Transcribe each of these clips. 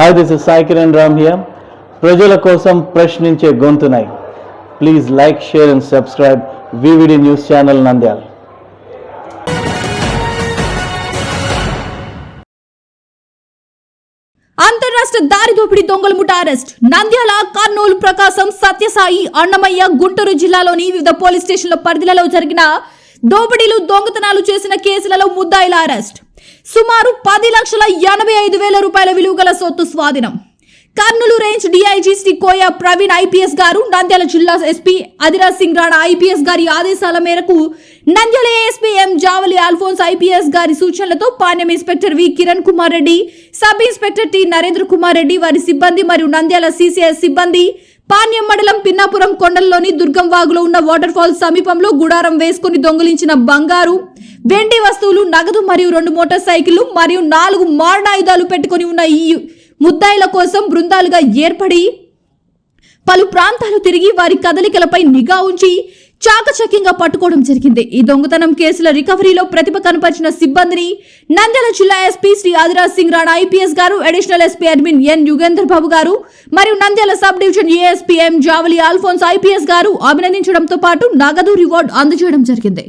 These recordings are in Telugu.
Hi this is Sai Kiran Ram here ప్రజల కోసం ప్రశ్నించే గొంతునై. Please like share and subscribe VVD news channel Nandyal అంతర్రాష్ట్ర దారి దోపిడీ దొంగల ముఠ అరెస్ట్. నంద్యాల కర్నూలు ప్రకాశం సత్యసాయి అన్నమయ్య గుంటూరు జిల్లాలోని వివిధ పోలీస్ స్టేషన్ల పరిధిలలో జరిగిన దోపిడీలు దొంగతనాలు చేసిన కేసులలో ముద్దాయిల అరెస్ట్. సుమారు పది లక్షల ఎనభై ఐదు వేల రూపాయల విలువ గల సొత్తు స్వాధీనం. Kurnool range DIG Shri Koya Praveen IPS గారు నంద్యాల జిల్లా ఎస్పీ అదిరాజ్ సింగ్ రాణా ఐపీఎస్ గారి ఆదేశాల మేరకు Nandyal ASP M Javali Alphonse IPS గారి సూచనలతో Panyam inspector V Kiran Kumar Reddy sub inspector T Narendra Kumar Reddy వారి సిబ్బంది మరియు నంద్యాల సిసిఎస్ సిబ్బంది పాణ్యం మండలం పిన్నాపురం కొండల్లోని దుర్గం వాగులో ఉన్న వాటర్ ఫాల్స్ సమీపంలో గుడారం వేసుకుని దొంగిలించిన బంగారు వెండి వస్తువులు నగదు మరియు రెండు మోటార్ సైకిళ్ళు మరియు నాలుగు మారణాయుధాలు పెట్టుకొని ఉన్న ఈ ముద్దాయిల కోసం బృందాలుగా ఏర్పడి పలు ప్రాంతాలు తిరిగి వారి కదలికలపై నిఘా ఉంచి చాకచక్యంగా పట్టుకోవడం జరిగింది. ఈ దొంగతనం కేసుల రికవరీలో ప్రతిభ కనపరిచిన సిబ్బందిని నంద్యాల జిల్లా ఎస్పీ శ్రీ ఆదిరాజ్ సింగ్ రాణా ఐపీఎస్ గారు additional SP admin N Yugender Babu గారు మరియు Nandyal sub division ASP M Javali Alphonse IPS గారు అభినందించడంతో పాటు నగదు రివార్డు అందజేయడం జరిగింది.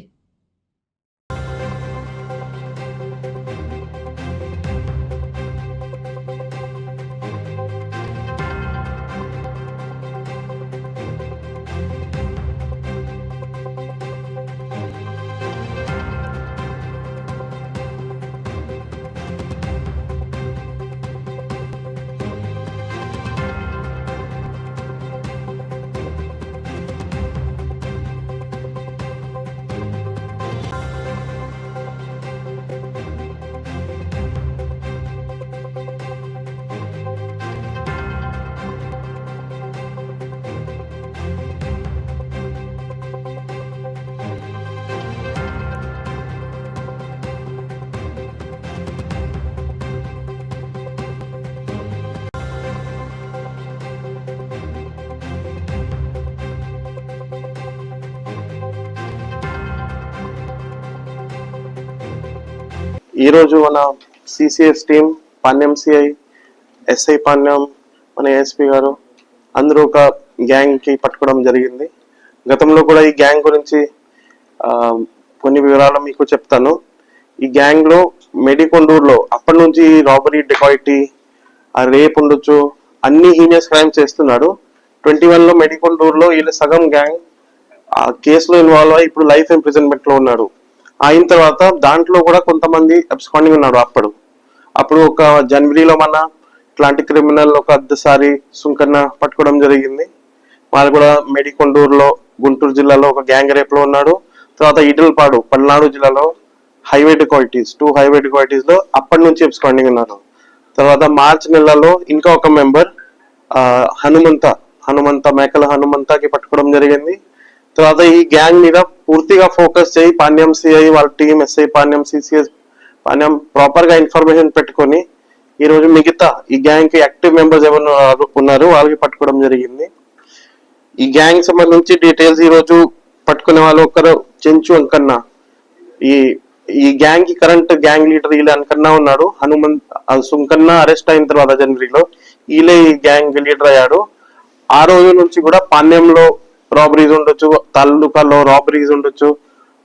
ఈరోజు మన CCS team Panyam CI SI Panyam మన ఏఎస్పి గారు అందరూ ఒక గ్యాంగ్కి పట్టుకోవడం జరిగింది. గతంలో కూడా ఈ గ్యాంగ్ గురించి కొన్ని వివరాలు మీకు చెప్తాను. ఈ గ్యాంగ్లో మెడికొండూరులో అప్పటి నుంచి రాబరీ డెకాయిటీ ఆ రేప్ ఉండొచ్చు అన్ని హీనియస్ క్రైమ్ చేస్తున్నాడు. ట్వంటీ వన్లో మెడికొండూరులో వీళ్ళ సగం గ్యాంగ్ ఆ కేసులో ఇన్వాల్వ్ అయ్యి ఇప్పుడు లైఫ్ ఇంప్రిజన్మెంట్లో ఉన్నాడు. అయిన తర్వాత దాంట్లో కూడా కొంతమంది అబ్స్కాండింగ్ ఉన్నాడు అప్పుడు. అప్పుడు ఒక జనవరిలో మన ఇట్లాంటి క్రిమినల్ ఒక అద్దసారి సుంకన్న పట్టుకోవడం జరిగింది. వాళ్ళు కూడా మెడికొండూరులో గుంటూరు జిల్లాలో ఒక గ్యాంగ్ రేప్లో ఉన్నాడు. తర్వాత ఇడల్పాడు పల్నాడు జిల్లాలో హైవే డికాయిటీస్ టూ హైవే డికాయిటీస్లో అప్పటి నుంచి అబ్స్కాండింగ్ ఉన్నారు. తర్వాత మార్చ్ నెలలో ఇంకా ఒక మెంబర్ హనుమంత హనుమంత మేకల హనుమంతకి పట్టుకోవడం జరిగింది. తర్వాత ఈ గ్యాంగ్ మీద పూర్తిగా ఫోకస్ చేయి పాణ్యం సిఐ వాళ్ళ team SI Panyam CCS Panyam ప్రాపర్గా ఇన్ఫర్మేషన్ పెట్టుకొని ఈ రోజు మిగతా ఈ గ్యాంగ్కి యాక్టివ్ మెంబర్స్ ఎవరు ఉన్నారు వాళ్ళకి పట్టుకోవడం జరిగింది. ఈ గ్యాంగ్ సంబంధించి డీటెయిల్స్ ఈ రోజు పట్టుకునే వాళ్ళు ఒకరు చెంచు అంకన్నా. ఈ ఈ గ్యాంగ్కి కరెంట్ గ్యాంగ్ లీడర్ ఇలా అంకన్నా ఉన్నాడు. హనుమంత్ సుంకన్న అరెస్ట్ అయిన తర్వాత జనవరిలో ఈలే ఈ గ్యాంగ్ లీడర్ అయ్యాడు. ఆ రోజు నుంచి కూడా పాణ్యంలో రాబరీస్ ఉండొచ్చు తాలూకాలో రాబరీస్ ఉండొచ్చు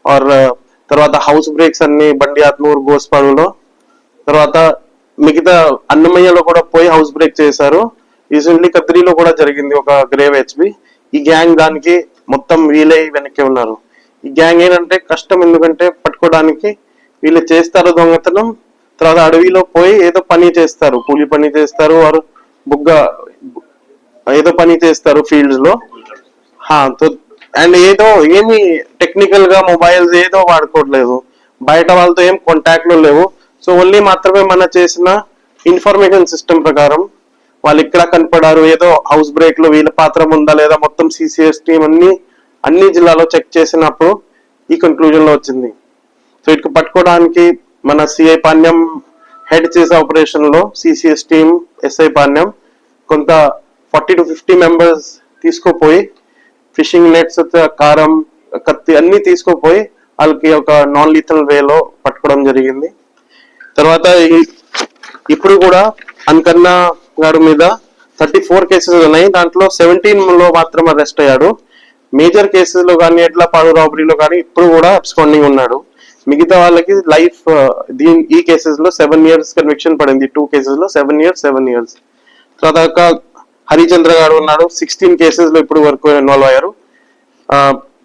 ఆర్ తర్వాత హౌస్ బ్రేక్స్ అన్ని బండి ఆత్మూరు గోస్పాడులో తర్వాత మిగతా అన్నమయ్యలో కూడా పోయి హౌస్ బ్రేక్ చేశారు. రీసెంట్లీ కత్రిలో కూడా జరిగింది ఒక గ్రేవ్ హెచ్బి ఈ గ్యాంగ్ దానికి మొత్తం వీలై వెనక్కి ఉన్నారు. ఈ గ్యాంగ్ ఏంటంటే కష్టం ఎందుకంటే పట్టుకోవడానికి వీళ్ళు చేస్తారు దొంగతనం తర్వాత అడవిలో పోయి ఏదో పని చేస్తారు కూలి పని చేస్తారు వారు బుగ్గ ఏదో పని చేస్తారు ఫీల్డ్స్లో. అండ్ ఏదో ఏమి టెక్నికల్గా మొబైల్స్ ఏదో వాడుకోవట్లేదు. బయట వాళ్ళతో ఏం కాంటాక్ట్లో లేవు. సో ఓన్లీ మాత్రమే మన చేసిన ఇన్ఫర్మేషన్ సిస్టమ్ ప్రకారం వాళ్ళు ఇక్కడ కనపడారు. ఏదో హౌస్ బ్రేక్లో వీళ్ళ పాత్ర ఉందా లేదా మొత్తం సిసిఎస్ టీం అన్ని అన్ని జిల్లాలో చెక్ చేసినప్పుడు ఈ కన్క్లూజన్లో వచ్చింది. సో ఇటు పట్టుకోవడానికి మన సిఐ పాణ్యం హెడ్ చేసే ఆపరేషన్లో సిసిఎస్ టీం ఎస్ఐ పాణ్యం కొంత ఫార్టీ టు ఫిఫ్టీ మెంబర్స్ తీసుకుపోయి ఫిషింగ్ నెట్స్ కారం కత్తి అన్ని తీసుకుపోయి వాళ్ళకి ఒక నాన్ లీథల్ వేలో పట్టుకోవడం జరిగింది. తర్వాత ఇప్పుడు కూడా అన్కన్నా గారి మీద థర్టీ ఫోర్ కేసెస్ ఉన్నాయి. దాంట్లో సెవెంటీన్లో మాత్రం అరెస్ట్ అయ్యాడు. మేజర్ కేసెస్లో కానీ ఎట్లా పాడు రాబరీలో కానీ ఇప్పుడు కూడా అబ్స్కాండింగ్ ఉన్నాడు. మిగతా వాళ్ళకి లైఫ్ దీని ఈ కేసెస్లో సెవెన్ ఇయర్స్ కన్విక్షన్ పడింది. టూ కేసెస్లో సెవెన్ ఇయర్స్ సెవెన్ ఇయర్స్ తర్వాత హరిచంద్ర గారు ఉన్నాడు సిక్స్టీన్ కేసెస్లో ఇప్పుడు వరకు ఇన్వాల్వ్ అయ్యారు.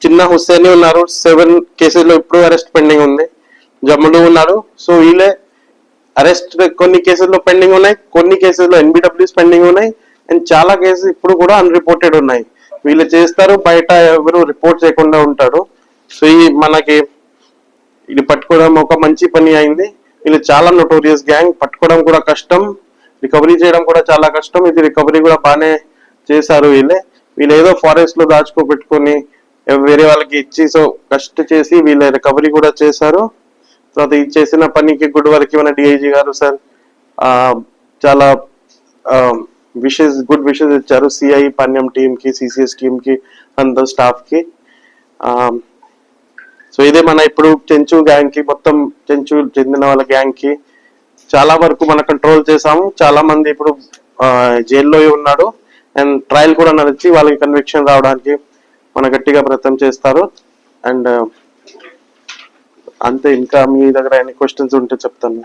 చిన్న హుస్సేన్ ఉన్నారు. సెవెన్ కేసెస్లో ఇప్పుడు అరెస్ట్ పెండింగ్ ఉంది. జమ్ములు ఉన్నారు. సో వీళ్ళే అరెస్ట్ కొన్ని కేసుల్లో పెండింగ్ ఉన్నాయి. కొన్ని కేసుల్లో ఎన్బిడబ్ల్యూస్ పెండింగ్ ఉన్నాయి. అండ్ చాలా కేసెస్ ఇప్పుడు కూడా అన్రిపోర్టెడ్ ఉన్నాయి. వీళ్ళు చేస్తారు. బయట ఎవరు రిపోర్ట్ చేయకుండా ఉంటారు. సో ఈ మనకి ఇది పట్టుకోవడం ఒక మంచి పని అయింది. వీళ్ళు చాలా నోటోరియస్ గ్యాంగ్ పట్టుకోవడం కూడా కష్టం. రికవరీ చేయడం కూడా చాలా కష్టం. ఇది రికవరీ కూడా బాగానే చేశారు వీళ్ళే. వీళ్ళు ఏదో ఫారెస్ట్లో దాచుకోబెట్టుకొని వేరే వాళ్ళకి ఇచ్చి సో కష్ట చేసి వీళ్ళ రికవరీ కూడా చేశారు. తర్వాత ఇది చేసిన పనికి గుడ్ వర్క్ మన డిఐజీ గారు సార్ ఆ, చాలా విషెస్ గుడ్ విషెస్ ఇచ్చారు సిఐ పన్యం టీమ్కి సిసిఎస్ టీమ్కి అందరు స్టాఫ్కి. ఆ, సో ఇదే మన ఇప్పుడు చెంచు గ్యాంగ్కి మొత్తం చెంచు చెందిన వాళ్ళ గ్యాంగ్కి చాలా వరకు మన కంట్రోల్ చేసాము చాలా మంది ఇప్పుడు జైల్లో ఉన్నాడు. అండ్ ట్రయల్ కూడా నడిచి వాళ్ళకి కన్విక్షన్ రావడానికి మన గట్టిగా ప్రయత్నం చేస్తారు. అండ్ అంతే ఇంకా మీ దగ్గర ఎన్ని క్వశ్చన్స్ ఉంటే చెప్తాను.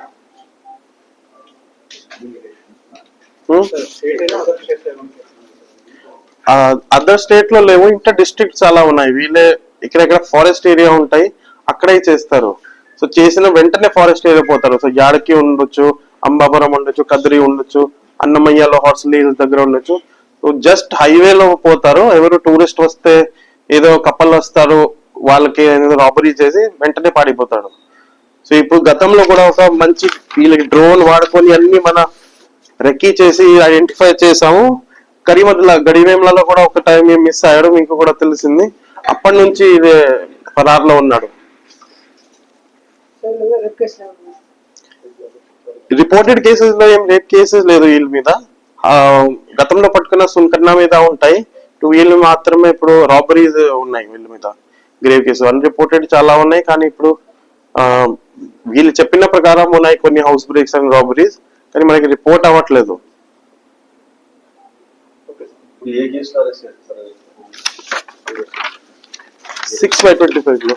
అదర్ స్టేట్లో లేవు. ఇంకా డిస్ట్రిక్ట్ చాలా ఉన్నాయి. వీళ్ళే ఇక్కడెక్కడ ఫారెస్ట్ ఏరియా ఉంటాయి. అక్కడే చేస్తారు. సో చేసిన వెంటనే ఫారెస్ట్ ఏరియా పోతారు. సో యాడకి ఉండొచ్చు అంబాపురం ఉండొచ్చు కదిరి ఉండొచ్చు అన్నమయ్యలో హార్స్లీ దగ్గర ఉండొచ్చు. సో జస్ట్ హైవేలో పోతారు. ఎవరు టూరిస్ట్ వస్తే ఏదో కప్పలు వస్తారు వాళ్ళకి ఏదో రాబరీ చేసి వెంటనే పాడిపోతాడు సో ఇప్పుడు గతంలో కూడా ఒక మంచి వీళ్ళకి డ్రోన్ వాడుకొని అన్ని మన రెక్కీ చేసి ఐడెంటిఫై చేసాము కరీమద్ల గడివేంలలో కూడా ఒక టైం మిస్ అయ్యాడు మీకు కూడా తెలిసింది. అప్పటి నుంచి ఇదే పదార్లో ఉన్నాడు. రిపోర్టెడ్ కేసెస్లో ఏం రేప్ కేసెస్ లేదు వీళ్ళ మీద. గతంలో పట్టుకున్న సుంకర్ణ మీద ఉంటాయి. టూ వీళ్ళు మాత్రమే ఇప్పుడు రాబరీస్ ఉన్నాయి వీళ్ళ మీద. గ్రేవ్ కేసు అన్రిపోర్టెడ్ చాలా ఉన్నాయి కానీ ఇప్పుడు వీళ్ళు చెప్పిన ప్రకారం ఉన్నాయి కొన్ని హౌస్ బ్రేక్స్ అండ్ రాబరీస్ కానీ మనకి రిపోర్ట్ అవ్వట్లేదు. సిక్స్ బై ట్వంటీ ఫైవ్లో.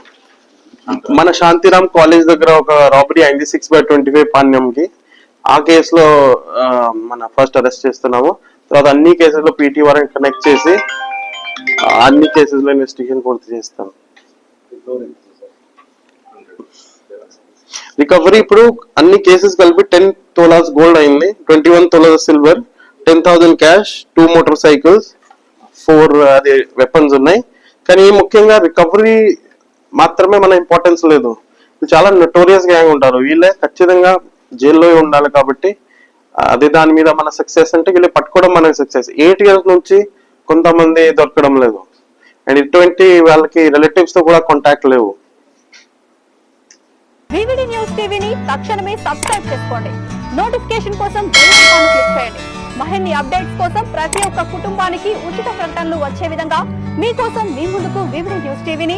మన శాంతిరామ్ కాలేజ్ దగ్గర ఒక రాబరీ అయింది సిక్స్ బై ట్వంటీ ఫైవ్ పాణ్యంకి. ఆ కేసులో మన ఫస్ట్ అరెస్ట్ చేస్తున్నాము. తర్వాత అన్ని కేసుల్లో పీటీ వారెంట్ కనెక్ట్ చేసి అన్ని కేసెస్లో ఇన్వెస్టిగేషన్ పూర్తి చేస్తాం. రికవరీ ఇప్పుడు అన్ని కేసెస్ కలిపి టెన్ తోలాస్ గోల్డ్ అయింది. Twenty one tolas silver ten thousand cash two motor cycles four అది వెపన్స్ ఉన్నాయి. కానీ ముఖ్యంగా రికవరీ మాత్రమే మన ఇంపార్టెన్స్ లేదు. చాలా నొటోరియస్ గ్యాంగ్ ఉంటారు. వీళ్ళే ఖచ్చితంగా జైల్లో ఉండాలి కాబట్టి అదే దాని మీద మన సక్సెస్ అంటే వీళ్ళు పట్టుకోవడం మన సక్సెస్ ఎయిట్ ఇయర్స్ నుంచి కొంతమంది దొరకడం లేదు. అండ్ ఇటువంటి వాళ్ళకి రిలేటివ్స్తో కూడా కాంటాక్ట్ లేవు. వివిడి న్యూస్ టీవీని తక్షణమే సబ్స్క్రైబ్ చేసుకోండి. నోటిఫికేషన్ కోసం బెల్ ఐకాన్ క్లిక్ చేయండి. మరిన్ని అప్డేట్స్ కోసం ప్రతి ఒక్క కుటుంబానికి ఉచిత ప్రకటనలు వచ్చే విధంగా మీకోసం మీ ముందుకు వివిడి న్యూస్ టీవీని